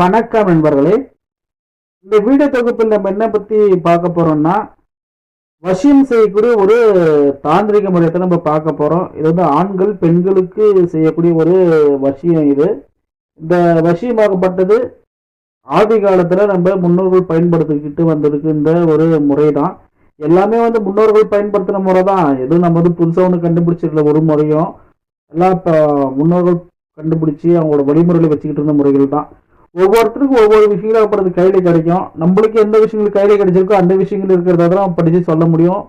வணக்கம் நண்பர்களே. இந்த வீடியோ தொகுப்பில் நம்ம என்ன பத்தி பார்க்க போறோம்னா வசியம் செய்யக்கூடிய ஒரு தாந்திரிக முறையத்தை நம்ம பார்க்க போறோம். இது வந்து ஆண்கள் பெண்களுக்கு செய்யக்கூடிய ஒரு வசியம் இது. இந்த வசியமாகப்பட்டது ஆதி காலத்துல நம்ம முன்னோர்கள் பயன்படுத்திக்கிட்டு வந்திருக்கு இந்த ஒரு முறை தான் எல்லாமே வந்து முன்னோர்கள் பயன்படுத்தின முறை தான் எதுவும் நம்ம வந்து புதுசாக ஒன்று கண்டுபிடிச்சிருக்கல ஒரு முறையும். எல்லாம் இப்போ முன்னோர்கள் கண்டுபிடிச்சி அவங்களோட வழிமுறையில் வச்சுக்கிட்டு இருந்த முறைகள் தான் ஒவ்வொருத்தருக்கும் ஒவ்வொரு விஷயங்கள் அப்புறம் கையில கிடைக்கும். நம்மளுக்கு எந்த விஷயங்கள் கையில கிடைச்சிருக்கோ அந்த விஷயங்கள் இருக்கிறத தான் படிச்சு சொல்ல முடியும்.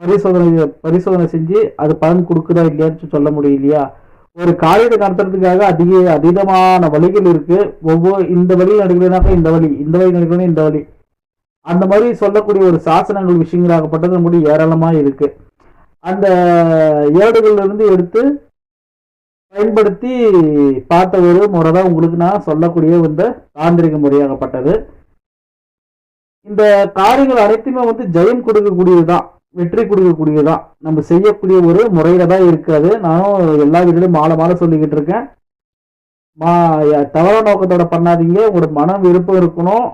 பரிசோதனை பரிசோதனை செஞ்சு அது பலன் கொடுக்குதா இல்லையான்னு சொல்ல முடியும் இல்லையா? ஒரு காரியத்தை நடத்துறதுக்காக அதிக அதீதமான வழிகள் இருக்கு. ஒவ்வொரு இந்த வழி நடக்கலைனாக்கா இந்த வழி இந்த வழி நடக்கணும் இந்த வழி. அந்த மாதிரி சொல்லக்கூடிய ஒரு சாசனங்கள் விஷயங்களாகப்பட்டது நம்முடைய ஏராளமாக இருக்கு. அந்த ஏடுகள்லேருந்து எடுத்து பயன்படுத்தி பார்த்த ஒரு முறை தான் உங்களுக்கு நான் சொல்லக்கூடிய இந்த தாந்திரிக முறையாகப்பட்டது. இந்த காரியங்கள் அனைத்துமே வந்து ஜெயம் கொடுக்கக்கூடியதுதான் வெற்றி கொடுக்கக்கூடியது தான் நம்ம செய்யக்கூடிய ஒரு முறையில தான் இருக்கிறது. நானும் எல்லா வீட்டிலும் மாலை மாலை சொல்லிக்கிட்டு இருக்கேன். மா தவற நோக்கத்தோட பண்ணாதீங்க. உங்களோட மனம் விருப்பம் இருக்கணும்.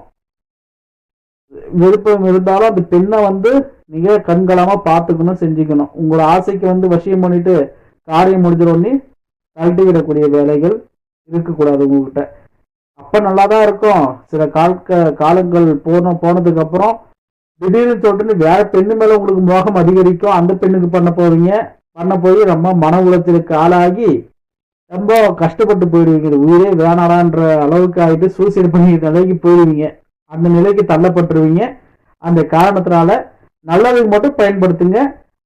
விருப்பம் இருந்தாலும் அந்த பெண்ணை வந்து நீங்க கண்களாம பார்த்துக்கணும் செஞ்சுக்கணும். உங்களோட ஆசைக்கு வந்து வசியம் பண்ணிட்டு காரியம் முடிஞ்சிடோன்னே கழட்டி விடக்கூடிய வேலைகள் இருக்கக்கூடாது உங்ககிட்ட. அப்ப நல்லா தான் இருக்கும். சில கால்க காலங்கள் போன போனதுக்கு அப்புறம் திடீர்னு சொல்லிட்டு வேற பெண்ணு மேல உங்களுக்கு மோகம் அதிகரிக்கும். அந்த பெண்ணுக்கு பண்ண போவீங்க பண்ண போய் ரொம்ப மன உலத்திற்கு ஆளாகி ரொம்ப கஷ்டப்பட்டு போயிடுவீங்க உயிரே வேணாடான்ற அளவுக்கு ஆகிட்டு சூசைடு பண்ணிக்கிற நிலைக்கு போயிடுவீங்க அந்த நிலைக்கு தள்ளப்பட்டுருவீங்க. அந்த காரணத்தினால நல்லதுக்கு மட்டும் பயன்படுத்துங்க.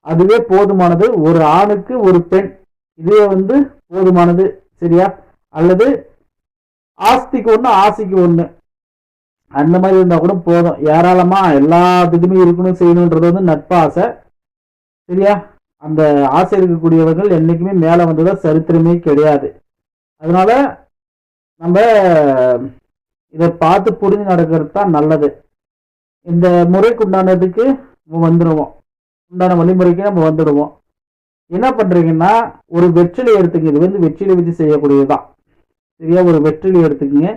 அதுவே போதுமானது. ஒரு ஆணுக்கு ஒரு பெண். இதுவே வந்து போதுமானது சரியா? அல்லது ஆஸ்திக்கு ஒன்று ஆசைக்கு ஒன்று அந்த மாதிரி இருந்தால் கூட போதும். ஏராளமாக எல்லாத்துக்குமே இருக்கணும் செய்யணுன்றது வந்து நட்பாசை சரியா? அந்த ஆசை இருக்கக்கூடியவர்கள் என்றைக்குமே மேலே வந்ததாக சரித்திரமே கிடையாது. அதனால நம்ம இதை பார்த்து புரிஞ்சு நடக்கிறது தான் நல்லது. இந்த முறைக்கு உண்டானதுக்கு நம்ம வந்துடுவோம் உண்டான வழிமுறைக்கு நம்ம வந்துடுவோம் என்ன பண்ணுறீங்கன்னா ஒரு வெற்றிலை எடுத்துங்க இது வந்து வெற்றிலை வச்சு செய்யக்கூடியதுதான். சரியா? ஒரு வெற்றிலை எடுத்துக்கங்க.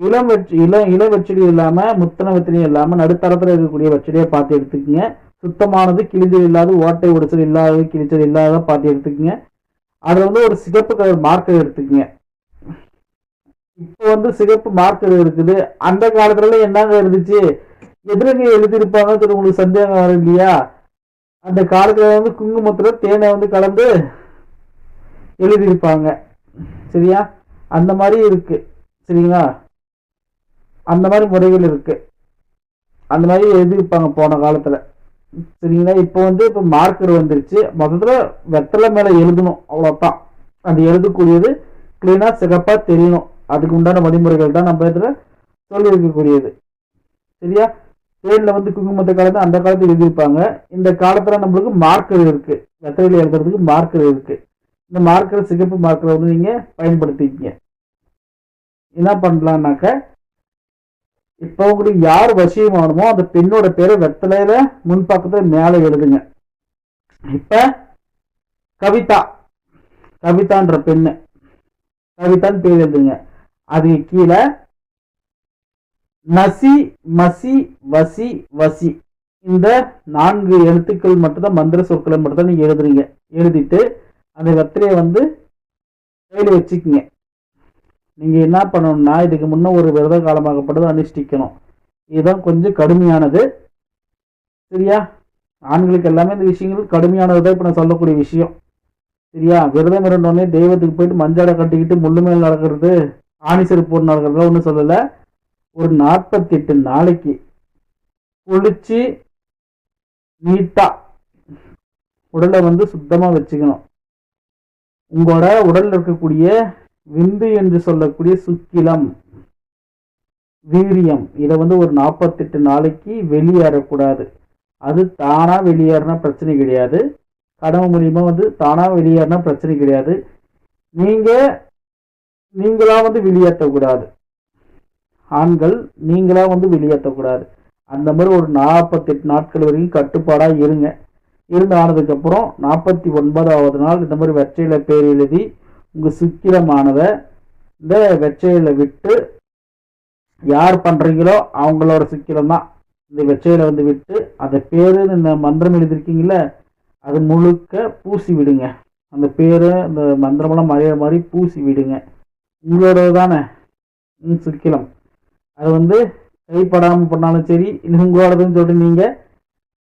இளம் வெற்றி இளம் இளம் வெற்றிலையும் இல்லாமல் முத்தன வெற்றிலையும் இல்லாமல் நடுத்தரத்தில் இருக்கக்கூடிய வெற்றிலையை பார்த்து எடுத்துக்கங்க. சுத்தமானது கிழிஞ்சல் இல்லாத ஓட்டை உடைச்சல் இல்லாத கிழிச்சல் இல்லாத பார்த்து எடுத்துக்கங்க. அதில் வந்து ஒரு சிகப்பு கலர் மார்க்கர் எடுத்துக்கங்க. இப்போ வந்து சிகப்பு மார்க்கர் இருக்குது. அந்த காலத்துல என்னங்க இருந்துச்சு? எதிரங்க எழுதியிருப்பாங்கன்னு சொல்லி உங்களுக்கு சந்தேகம் வரும் இல்லையா? அந்த காலத்தில் வந்து குங்குமத்தில் தேனை வந்து கலந்து எழுதியிருப்பாங்க. சரியா? அந்த மாதிரி இருக்கு. சரிங்களா? அந்த மாதிரி முறைகள் இருக்கு. அந்த மாதிரி எழுதியிருப்பாங்க போன காலத்தில். சரிங்களா? இப்போ வந்து இப்போ மார்க்கர் வந்துருச்சு. மொத்தத்தில் வெத்தலை மேலே எழுதணும். அவ்வளோதான் அது எழுதக்கூடியது க்ளீனாக சிறப்பாக தெரியணும். அதுக்கு உண்டான வழிமுறைகள் தான் நம்ம இதில் சொல்லியிருக்கக்கூடியது. சரியா? தேன்ல வந்து குங்குமத்தை கலந்து அந்த காலத்தில் எழுதியிருப்பாங்க. இந்த காலத்தில் நம்மளுக்கு மார்க்கர் இருக்குது வெத்தலையில் எழுதுறதுக்கு மார்க்கர் இருக்குது இந்த மார்க்கர் சிகப்பு மார்க்கரை வந்து நீங்கள் பயன்படுத்திக்கிங்க என்ன பண்ணலான்னாக்க இப்போ உங்களுக்கு யார் வசியமானமோ அந்த பெண்ணோட பேரை வெத்தலையில முன்பக்கத்தில் மேலே எழுதுங்க. இப்போ கவிதா. கவிதான்ற பெண்ணு. கவிதான்னு பேர் எழுதுங்க. அதுக்கு கீழே நசி மசி வசி வசி. இந்த நான்கு எழுத்துக்கள் மட்டும்தான் மந்திர சொற்களை மட்டும்தான் நீங்க எழுதுறீங்க. எழுதிட்டு அந்த வெத்திரையை வந்து கையில் வச்சுக்கிங்க. நீங்க என்ன பண்ணணும்னா இதுக்கு முன்னே ஒரு விரத காலமாகப்பட்டது அனுஷ்டிக்கணும். இதுதான் கொஞ்சம் கடுமையானது. சரியா? ஆண்களுக்கு எல்லாமே இந்த விஷயங்கள் கடுமையானது தான் இப்போ நான் சொல்லக்கூடிய விஷயம். சரியா? விரதம் இருந்தோடனே தெய்வத்துக்கு போயிட்டு மஞ்சாடை கட்டிக்கிட்டு முள்ளு மேல் நடக்கிறது ஆணி செருப்பு போட்டு நடக்கிறதுலாம் ஒன்றும் சொல்லலை. ஒரு நாற்பத்தெட்டு நாளைக்கு குளிச்சு நீட்டா உடலை வந்து சுத்தமாக வச்சுக்கணும். உங்களோட உடலில் இருக்கக்கூடிய விந்து என்று சொல்லக்கூடிய சுக்கிலம் வீரியம் இதை வந்து ஒரு நாற்பத்தெட்டு நாளைக்கு வெளியேறக்கூடாது. அது தானாக வெளியேறினா பிரச்சனை கிடையாது. கடமை மூலியமாக வந்து தானாக வெளியேறினா பிரச்சனை கிடையாது. நீங்கள் நீங்களாக வந்து வெளியேற்றக்கூடாது. ஆண்கள் நீங்களாக வந்து வெளியேற்றக்கூடாது. அந்த மாதிரி ஒரு நாற்பத்தெட்டு நாட்கள் வரைக்கும் கட்டுப்பாடாக இருங்க. இருந்து ஆனதுக்கப்புறம் நாற்பத்தி ஒன்பதாவது நாள் இந்த மாதிரி வெற்றையில் பேர் எழுதி உங்கள் சுக்கிரமானதை இந்த வெச்சையில் விட்டு யார் பண்ணுறீங்களோ அவங்களோட சிக்கிரம் தான் இந்த வெச்சையில் வந்து விட்டு அந்த பேர் இந்த மந்திரம் எழுதியிருக்கீங்கள அது முழுக்க பூசி விடுங்க. அந்த பேர் அந்த மந்திரமெல்லாம் மறையிற மாதிரி பூசி விடுங்க. உங்களோட தானே ம், சிக்கிலம் அது வந்து கைப்படாமல் பண்ணாலும் சரி இல்லை உங்களோடதுன்னு சொல்லிட்டு நீங்கள்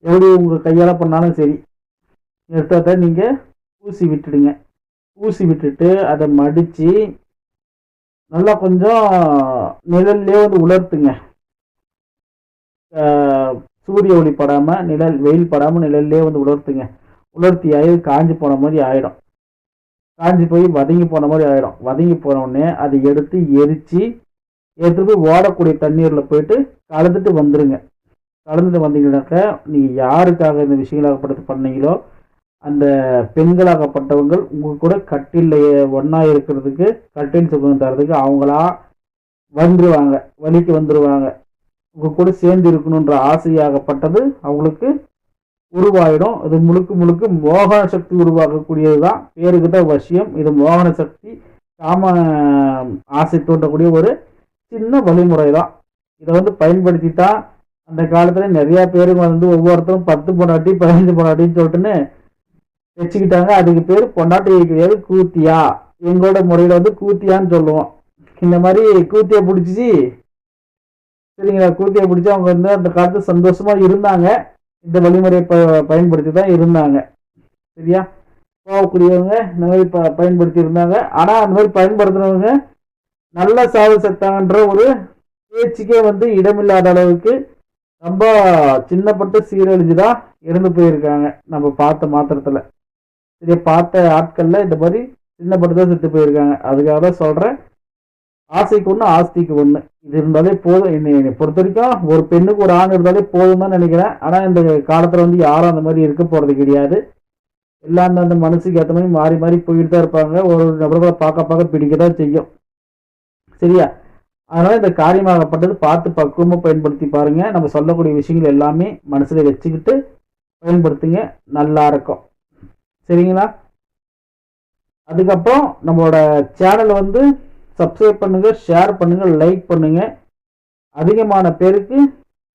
எப்படி உங்கள் கையால் பண்ணாலும் சரி எடுத்தாத நீங்கள் ஊசி விட்டுடுங்க. ஊசி விட்டுட்டு அதை மடித்து நல்லா கொஞ்சம் நிழல்லே வந்து உலர்த்துங்க. சூரிய ஒளி படாமல் நிழல் வெயில் படாமல் நிழல்லே வந்து உலர்த்துங்க. உலர்த்தி ஆகி காஞ்சி போன மாதிரி ஆகிடும் காஞ்சி போய் வதங்கி போன மாதிரி ஆகிடும் வதங்கி போனோடனே அதை எடுத்து எரித்து எடுத்துட்டு போய் ஓடக்கூடிய தண்ணீரில் போயிட்டு கலந்துட்டு வந்துடுங்க கலந்துட்டு வந்தீங்கன்னாக்கா நீங்கள் யாருக்காக இந்த விஷயங்களாகப்பட்டது பண்ணீங்களோ அந்த பெண்களாகப்பட்டவங்கள் உங்கள் கூட கட்டில் ஒன்றா இருக்கிறதுக்கு கட்டில் சுகம் தரதுக்கு அவங்களா வந்துருவாங்க வழிக்கு வந்துடுவாங்க உங்கள் கூட சேர்ந்து இருக்கணுன்ற ஆசையாகப்பட்டது அவங்களுக்கு உருவாயிடும். இது முழுக்க முழுக்க மோகன சக்தி உருவாக்கக்கூடியது தான் பேருக்கிட்ட வசியம். இது மோகன சக்தி காம ஆசை தூண்டக்கூடிய ஒரு சின்ன வழிமுறை தான் இதை வந்து பயன்படுத்தி தான் அந்த காலத்தில் நிறையா பேருக்கு வந்து ஒவ்வொருத்தரும் பத்து பொண்டாட்டி பதினஞ்சு பொண்டாட்டின்னு சொல்லிட்டுன்னு வச்சுக்கிட்டாங்க. அதுக்கு பேர் பொண்டாட்டி கிடையாது கூத்தியா? எங்களோட முறையில் வந்து கூத்தியான்னு சொல்லுவோம். இந்த மாதிரி கூத்தியை பிடிச்சி சரிங்களா? கூத்தியை பிடிச்சி அவங்க வந்து அந்த காலத்தில் சந்தோஷமாக இருந்தாங்க. இந்த வழிமுறையை ப பயன்படுத்தி தான் இருந்தாங்க. சரியா? போகக்கூடியவங்க இந்த மாதிரி ப பயன்படுத்தி இருந்தாங்க. ஆனால் அந்த மாதிரி பயன்படுத்துனவங்க நல்ல சாவு செத்தாங்கன்ற ஒரு பேச்சுக்கே வந்து இடமில்லாத அளவுக்கு ரொம்ப சின்னப்பட்டு சீரழிஞ்சு தான் இறந்து போயிருக்காங்க. நம்ம பார்த்த மாத்திரத்தில். சரி பார்த்த ஆட்களில் இந்த மாதிரி சின்னப்பட்டு தான் செத்து போயிருக்காங்க. அதுக்காக தான் சொல்கிறேன் ஆசைக்கு ஒன்று ஆஸ்திக்கு ஒன்று இது இருந்தாலே போதும். என்னை என்னை பொறுத்த வரைக்கும் ஒரு பெண்ணுக்கு ஒரு ஆண் இருந்தாலே போதும் தான் நினைக்கிறேன். ஆனால் இந்த காலத்தில் வந்து யாரும் அந்த மாதிரி இருக்க போகிறது கிடையாது. எல்லாம் அந்த மனசுக்கு ஏற்ற மாதிரி மாறி மாறி போயிட்டு தான் இருப்பாங்க. ஒரு ஒரு நபர்களை பார்க்க பார்க்க பிடிக்க தான் செய்யும். சரியா? அதனால் இந்த காரியமாகப்பட்டது பார்த்து பக்குவமாக பயன்படுத்தி பாருங்கள் நம்ம சொல்லக்கூடிய விஷயங்கள் எல்லாமே மனசில் வச்சுக்கிட்டு பயன்படுத்துங்க. நல்லா இருக்கும். சரிங்களா? அதுக்கப்புறம் நம்மளோட சேனலை வந்து சப்ஸ்கிரைப் பண்ணுங்கள் ஷேர் பண்ணுங்கள் லைக் பண்ணுங்கள் அதிகமான பேருக்கு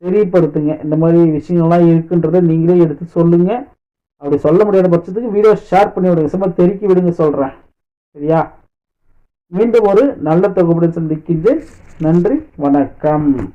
தெரியப்படுத்துங்க. இந்த மாதிரி விஷயங்கள்லாம் இருக்குன்றதை நீங்களே எடுத்து சொல்லுங்கள் அப்படி சொல்ல முடியாத பட்சத்துக்கு வீடியோ ஷேர் பண்ணி விடுங்க. சும்மா தெருக்கி விடுங்க சொல்கிறேன் சரியா? மீண்டும் ஒரு நல்ல தொகுப்புடன் சந்திக்கின்றேன். நன்றி வணக்கம்.